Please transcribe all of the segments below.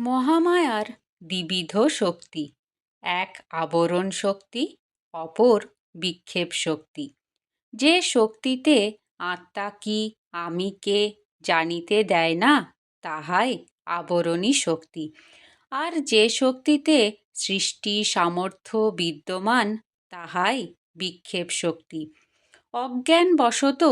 মহামায়ার দ্বিবিধ শক্তি। এক আবরণ শক্তি, অপর বিক্ষেপ শক্তি। যে শক্তিতে আত্মা কি আমি কে জানিতে দেয় না, তাহাই আবরণী শক্তি। আর যে শক্তিতে সৃষ্টি সামর্থ্য বিদ্যমান, তাহাই বিক্ষেপ শক্তি। অজ্ঞানবশত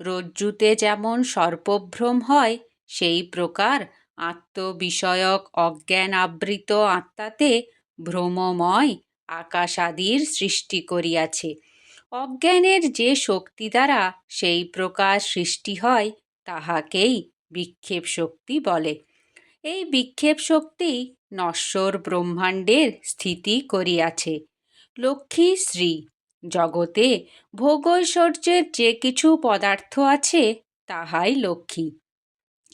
রজ্জুতে যেমন সর্পভ্রম হয়, সেই প্রকার আত্মবিষয়ক অজ্ঞান আবৃত আত্মাতে ভ্রমময় আকাশাদির সৃষ্টি করিয়াছে। অজ্ঞানের যে শক্তি দ্বারা সেই প্রকার সৃষ্টি হয়, তাহাকেই বিক্ষেপ শক্তি বলে। এই বিক্ষেপ শক্তি নশ্বর ব্রহ্মাণ্ডের স্থিতি করিয়াছে। লক্ষ্মী, শ্রী, জগতে ভোগৈশ্বর্যের যে কিছু পদার্থ আছে, তাহাই লক্ষ্মী।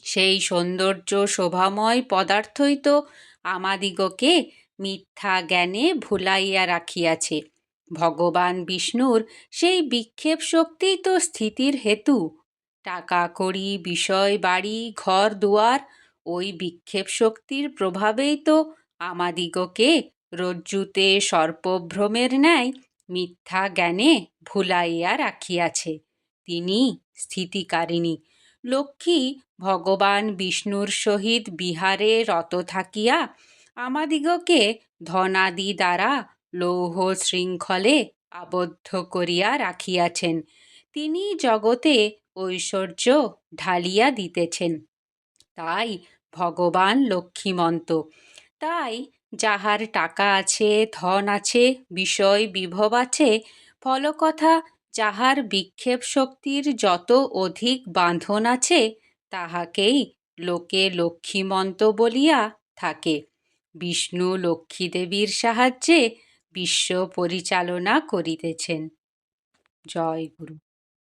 সেই সৌন্দর্য শোভাময় পদার্থই তো আমাদিগকে মিথ্যা জ্ঞানে ভুলাইয়া রাখিয়াছে। ভগবান বিষ্ণুর সেই বিক্ষেপ শক্তিই তো স্থিতির হেতু। টাকা কড়ি, বিষয়, বাড়ি, ঘর, দুয়ার, ওই বিক্ষেপ শক্তির প্রভাবেই তো আমাদিগকে রজ্জুতে সর্পভ্রমের ন্যায় মিথ্যা জ্ঞানে ভুলাইয়া রাখিয়াছে। তিনি স্থিতিকারিণী। লক্ষ্মী, ভগবান বিষ্ণুর সহিত বিহারে রত থাকিয়া আমাদিগকে ধনাদি দ্বারা লৌহ শৃঙ্খলে আবদ্ধ করিয়া রাখিয়াছেন। তিনি জগতে ঐশ্বর্য ঢালিয়া দিতেছেন। তাই ভগবান লক্ষ্মীমন্ত। তাই যাহার টাকা আছে, ধন আছে, বিষয় বিভব আছে, ফলকথা যাহার বিক্ষেপ শক্তির যত অধিক বাঁধন আছে, তাহাকেই লোকে লক্ষ্মীমন্ত বলিয়া থাকে। বিষ্ণু লক্ষ্মীদেবীর সাহায্যে বিশ্ব পরিচালনা করিতেছেন। জয় গুরু।